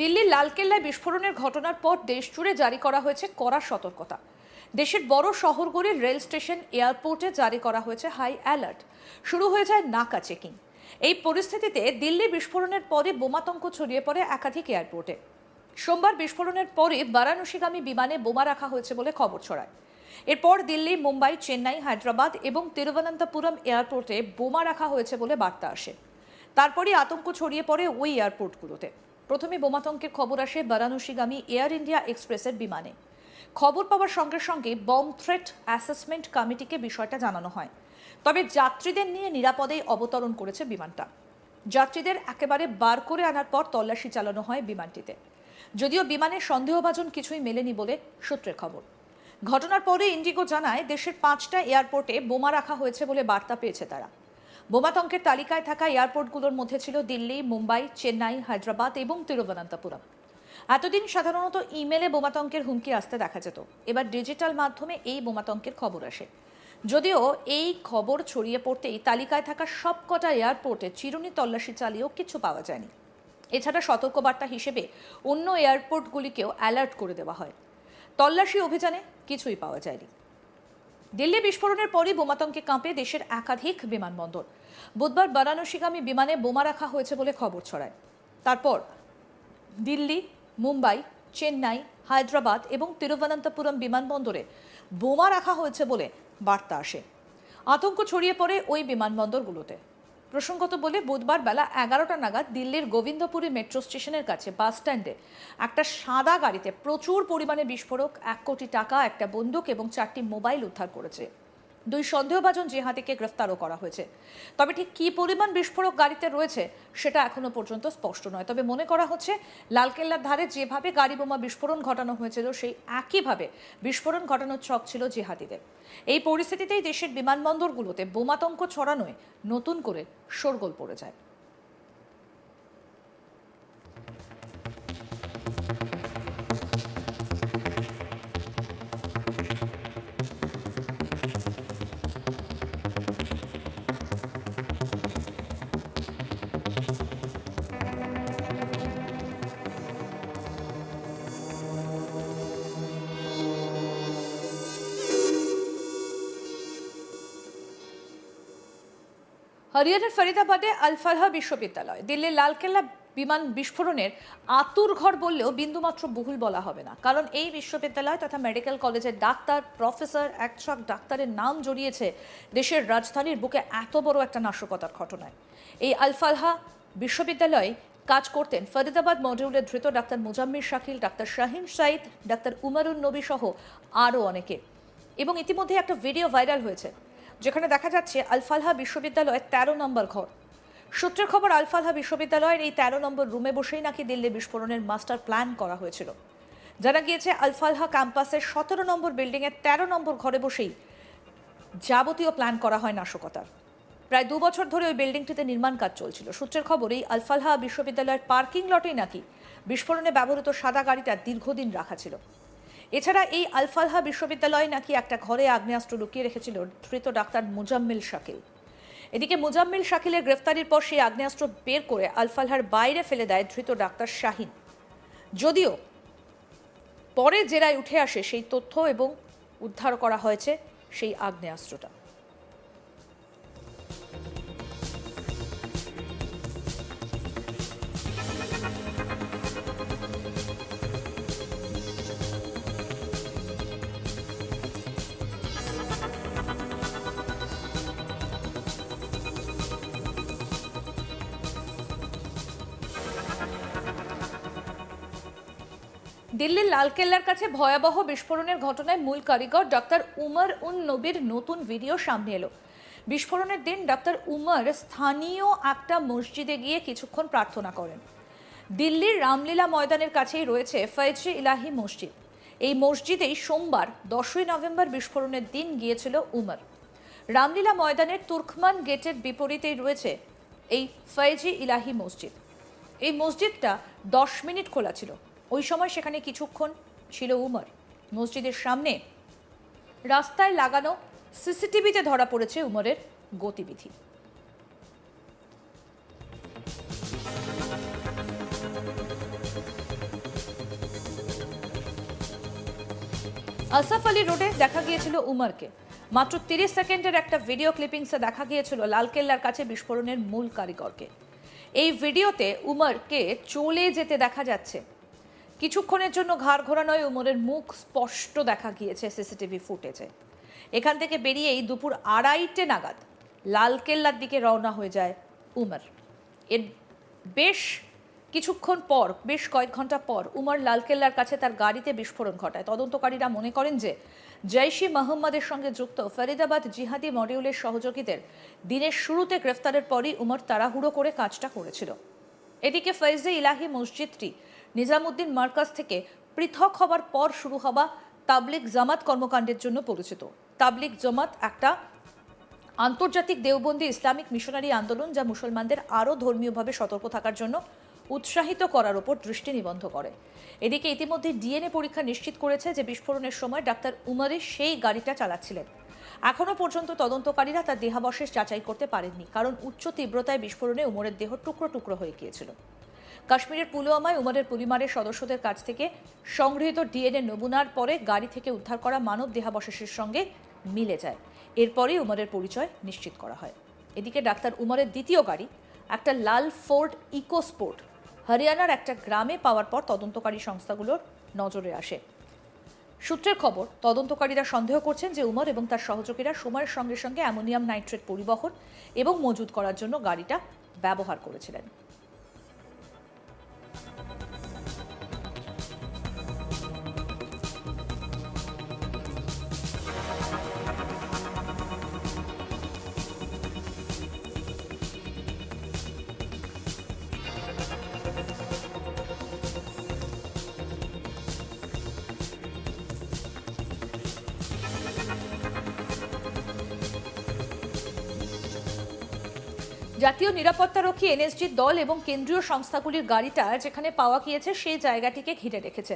দিল্লির লালকেল্লায় বিস্ফোরণের ঘটনার পর দেশ জুড়ে জারি করা হয়েছে কড়া সতর্কতা। দেশের বড় শহরগুলির রেল স্টেশন, এয়ারপোর্টে জারি করা হয়েছে হাই অ্যালার্ট। শুরু হয়ে যায় নাকা চেকিং। এই পরিস্থিতিতে দিল্লি বিস্ফোরণের পরে বোমাতঙ্ক ছড়িয়ে পড়ে একাধিক এয়ারপোর্টে। সোমবার বিস্ফোরণের পরে বারাণসীগামী বিমানে বোমা রাখা হয়েছে বলে খবর ছড়ায়। এরপর দিল্লি, মুম্বাই, চেন্নাই, হায়দ্রাবাদ এবং তিরুবনন্তপুরম এয়ারপোর্টে বোমা রাখা হয়েছে বলে বার্তা আসে। তারপরই আতঙ্ক ছড়িয়ে পড়ে ওই এয়ারপোর্টগুলোতে। প্রথমে বোমাতঙ্কের খবর আসে বারাণসীগামী এয়ার ইন্ডিয়া এক্সপ্রেসের বিমানে। খবর পাওয়ার সঙ্গে সঙ্গে বম থ্রেট অ্যাসেসমেন্ট কমিটিকে বিষয়টা জানানো হয়। তবে যাত্রীদের নিয়ে নিরাপদেই অবতরণ করেছে বিমানটা। যাত্রীদের একেবারে বার করে আনার পর তল্লাশি চালানো হয় বিমানটিতে। যদিও বিমানের সন্দেহভাজন কিছুই মেলেনি বলে সূত্রের খবর। ঘটনার পরে ইন্ডিগো জানায়, দেশের পাঁচটা এয়ারপোর্টে বোমা রাখা হয়েছে বলে বার্তা পেয়েছে তারা। বোমাতঙ্কের তালিকায় থাকা এয়ারপোর্টগুলোর মধ্যে ছিল দিল্লি, মুম্বাই, চেন্নাই, হায়দ্রাবাদ এবং তিরুবনন্তপুরম। এতদিন সাধারণত ইমেলে বোমাতঙ্কের হুমকি আসতে দেখা যেত। এবার ডিজিটাল মাধ্যমে এই বোমাতঙ্কের খবর আসে। যদিও এই খবর ছড়িয়ে পড়তেই তালিকায় থাকা সবকটা এয়ারপোর্টে চিরুনি তল্লাশি চালিয়েও কিছু পাওয়া যায়নি। এছাড়া সতর্কবার্তা হিসেবে অন্য এয়ারপোর্টগুলিকেও অ্যালার্ট করে দেওয়া হয়। তল্লাশি অভিযানে কিছুই পাওয়া যায়নি। দিল্লি বিস্ফোরণের পরই বোমাতঙ্কে কাঁপে দেশের একাধিক বিমানবন্দর। বুধবার বারাণসীগামী বিমানে বোমা রাখা হয়েছে বলে খবর ছড়ায়। তারপর দিল্লি, মুম্বাই, চেন্নাই, হায়দ্রাবাদ এবং তিরুবনন্তপুরম বিমানবন্দরে বোমা রাখা হয়েছে বলে বার্তা আসে। আতঙ্ক ছড়িয়ে পড়ে ওই বিমানবন্দরগুলোতে। প্রসঙ্গত বলে বুধবার বেলা এগারোটা নাগাদ দিল্লির গোবিন্দপুরী মেট্রো স্টেশনের কাছে বাস স্ট্যান্ডে একটা সাদা গাড়িতে প্রচুর পরিমাণে বিস্ফোরক, এক কোটি টাকা, একটা বন্দুক এবং চারটি মোবাইল উদ্ধার করেছে। দুই সন্দেহভাজন জেহাদিকে গ্রেফতারও করা হয়েছে। তবে ঠিক কী পরিমাণ বিস্ফোরক গাড়িতে রয়েছে সেটা এখনও পর্যন্ত স্পষ্ট নয়। তবে মনে করা হচ্ছে, লালকেল্লার ধারে যেভাবে গাড়ি বোমা বিস্ফোরণ ঘটানো হয়েছিল, সেই একইভাবে বিস্ফোরণ ঘটানোর ছক ছিল জেহাদিদের। এই পরিস্থিতিতেই দেশের বিমানবন্দরগুলোতে বোমাতঙ্ক ছড়ানোয় নতুন করে শোরগোল পড়ে যায়। হরিয়ানার ফরিদাবাদে আলফালহা বিশ্ববিদ্যালয়, দিল্লির লালকেল্লা বিমান বিস্ফোরণের আতুর ঘর বললেও বিন্দুমাত্র বহুল বলা হবে না। কারণ এই বিশ্ববিদ্যালয় তথা মেডিকেল কলেজের ডাক্তার, প্রফেসর একশক ডাক্তারের নাম জড়িয়েছে দেশের রাজধানীর বুকে এত বড় একটা নাশকতার ঘটনায়। এই আলফালহা বিশ্ববিদ্যালয়ে কাজ করতেন ফরিদাবাদ মডিউলের ধৃত doctor Muzammil Shakil, doctor Shaheen Saeed doctor Umarun Nabi সহ আরও অনেকে। এবং ইতিমধ্যে একটা ভিডিও ভাইরাল হয়েছে। যেখানে দেখা যাচ্ছে আলফালহা বিশ্ববিদ্যালয়ের তেরো নম্বর ঘর। সূত্রের খবর, আলফালহা বিশ্ববিদ্যালয়ের এই তেরো নম্বর রুমে বসেই নাকি দিল্লি বিস্ফোরণের মাস্টার প্ল্যান করা হয়েছিল। জানা গিয়েছে, আলফালহা ক্যাম্পাসের সতেরো নম্বর বিল্ডিংয়ের তেরো নম্বর ঘরে বসেই যাবতীয় প্ল্যান করা হয় নাশকতার। প্রায় দু বছর ধরে ওই বিল্ডিংটিতে নির্মাণ কাজ চলছিল। সূত্রের খবর, এই আলফালহা বিশ্ববিদ্যালয়ের পার্কিং লটেই নাকি বিস্ফোরণে ব্যবহৃত সাদা গাড়িটা দীর্ঘদিন রাখা ছিল। এছাড়া এই আলফালহা বিশ্ববিদ্যালয়ে নাকি একটা ঘরে আগ্নেয়াস্ত্র লুকিয়ে রেখেছিল ধৃত ডাক্তার মুজাম্মিল শাকিল। এদিকে মুজাম্মিল শাকিলের গ্রেফতারির পর সেই আগ্নেয়াস্ত্র বের করে আলফালহার বাইরে ফেলে দেয় ধৃত ডাক্তার শাহিন। যদিও পরে জেরায় উঠে আসে সেই তথ্য এবং উদ্ধার করা হয়েছে সেই আগ্নেয়াস্ত্রটা। দিল্লির লালকেল্লার কাছে ভয়াবহ বিস্ফোরণের ঘটনায় মূল কারিগর ডক্টর উমর উন নবীর নতুন ভিডিও সামনে এলো। বিস্ফোরণের দিন ডক্টর উমর স্থানীয় একটা মসজিদে গিয়ে কিছুক্ষণ প্রার্থনা করেন। দিল্লির রামলীলা ময়দানের কাছেই রয়েছে ফৈজি ইলাহি মসজিদ। এই মসজিদেই সোমবার, দশই নভেম্বর বিস্ফোরণের দিন গিয়েছিল উমর। রামলীলা ময়দানের তুর্কমান গেটের বিপরীতেই রয়েছে এই ফৈজি ইলাহি মসজিদ। এই মসজিদটা দশ মিনিট খোলা ছিল। ওই সময় সেখানে কিছুক্ষণ ছিল উমর। মসজিদের সামনে রাস্তায় লাগানো সিসিটিভিতে ধরা পড়েছে উমরের গতিবিধি। আসাফ আলী রোডে দেখা গিয়েছিল উমরকে। মাত্র তিরিশ সেকেন্ডের একটা ভিডিও ক্লিপিংসে দেখা গিয়েছিল লালকেল্লার কাছে বিস্ফোরণের মূল কারিগরকে। এই ভিডিওতে উমরকে চলে যেতে দেখা যাচ্ছে। কিছুক্ষণের জন্য ঘাড় ঘোরানোয় উমরের মুখ স্পষ্ট দেখা গিয়েছে সিসিটিভি ফুটেজে। এখান থেকে বেরিয়েই দুপুর আড়াইটে নাগাদ লালকেল্লার দিকে রওনা হয়ে যায় উমর। এর বেশ কিছুক্ষণ পর, বেশ কয়েক ঘণ্টা পর উমর লালকেল্লার কাছে তার গাড়িতে বিস্ফোরণ ঘটায়। তদন্তকারীরা মনে করেন যে জৈশি মোহাম্মদের সঙ্গে যুক্ত ফরিদাবাদ জিহাদি মডিউলের সহযোগীদের দিনের শুরুতে গ্রেফতারের পরই উমর তাড়াহুড়ো করে কাজটা করেছিল। এদিকে ফৈজে ইলাহি মসজিদটি নিজামুদ্দিন মার্কাজ থেকে পৃথক হবার পর শুরু হওয়া তাবলিক জামাত কর্মকাণ্ডের জন্য পরিচিত। তাবলিক জামাত একটা আন্তর্জাতিক দেওবন্দি ইসলামিক মিশনারি আন্দোলন যা মুসলমানদের আরও ধর্মীয়ভাবে সতর্ক থাকার জন্য উৎসাহিত করার ওপর দৃষ্টি নিবন্ধ করে। এদিকে ইতিমধ্যে ডিএনএ পরীক্ষা নিশ্চিত করেছে যে বিস্ফোরণের সময় ডাক্তার উমারে সেই গাড়িটা চালাচ্ছিলেন। এখনও পর্যন্ত তদন্তকারীরা তার দেহাবশেষ যাচাই করতে পারেননি, কারণ উচ্চ তীব্রতায় বিস্ফোরণে উমরের দেহ টুকরো টুকরো হয়ে গিয়েছিল। কাশ্মীরের পুলওয়ামায় উমরের পরিবারের সদস্যদের কাছ থেকে সংগৃহীত ডিএনএ নমুনার পরে গাড়ি থেকে উদ্ধার করা মানব দেহাবশেষের সঙ্গে মিলে যায়। এরপরেই উমরের পরিচয় নিশ্চিত করা হয়। এদিকে ডাক্তার উমরের দ্বিতীয় গাড়ি, একটা লাল ফোর্ড ইকোস্পোর্ট, হরিয়ানার একটা গ্রামে পাওয়ার পর তদন্তকারী সংস্থাগুলোর নজরে আসে। সূত্রের খবর, তদন্তকারীরা সন্দেহ করছেন যে উমর এবং তার সহযোগীরা সময়ের সঙ্গে সঙ্গে অ্যামোনিয়াম নাইট্রেট পরিবহন এবং মজুত করার জন্য গাড়িটা ব্যবহার করেছিলেন। জাতীয় নিরাপত্তারক্ষী এনএসজির দল এবং কেন্দ্রীয় সংস্থাগুলির গাড়িটা যেখানে পাওয়া গিয়েছে সেই জায়গাটিকে ঘিরে রেখেছে।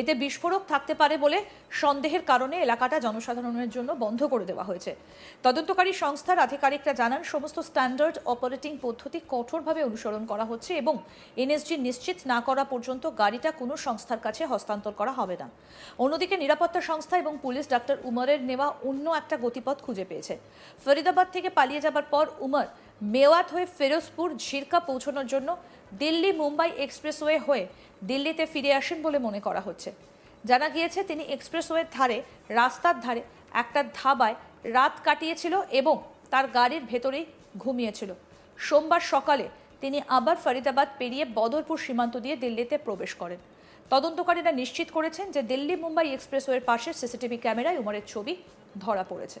এতে বিস্ফোরক থাকতে পারে বলে সন্দেহের কারণে এলাকাটা জনসাধারণের জন্য বন্ধ করে দেওয়া হয়েছে। তদন্তকারী সংস্থার আধিকারিকরা জানান, সমস্ত স্ট্যান্ডার্ড অপারেটিং পদ্ধতি কঠোরভাবে অনুসরণ করা হচ্ছে এবং এনএসজি নিশ্চিত না করা পর্যন্ত গাড়িটা কোনো সংস্থার কাছে হস্তান্তর করা হবে না। অন্যদিকে নিরাপত্তা সংস্থা এবং পুলিশ ডাক্তার উমরের নেওয়া অন্য একটা গতিপথ খুঁজে পেয়েছে। ফরিদাবাদ থেকে পালিয়ে যাবার পর উমর মেওয়াত হয়ে ফিরোজপুর ঝিরকা পৌঁছানোর জন্য দিল্লি মুম্বাই এক্সপ্রেসওয়ে হয়ে দিল্লিতে ফিরে আসেন বলে মনে করা হচ্ছে। জানা গিয়েছে, তিনি এক্সপ্রেসওয়ের ধারে, রাস্তার ধারে একটা ধাবায় রাত কাটিয়েছিল এবং তার গাড়ির ভেতরেই ঘুমিয়েছিল। সোমবার সকালে তিনি আবার ফরিদাবাদ পেরিয়ে বদরপুর সীমান্ত দিয়ে দিল্লিতে প্রবেশ করেন। তদন্তকারীরা নিশ্চিত করেছেন যে দিল্লি মুম্বাই এক্সপ্রেসওয়ের পাশে সিসিটিভি ক্যামেরায় উমরের ছবি ধরা পড়েছে।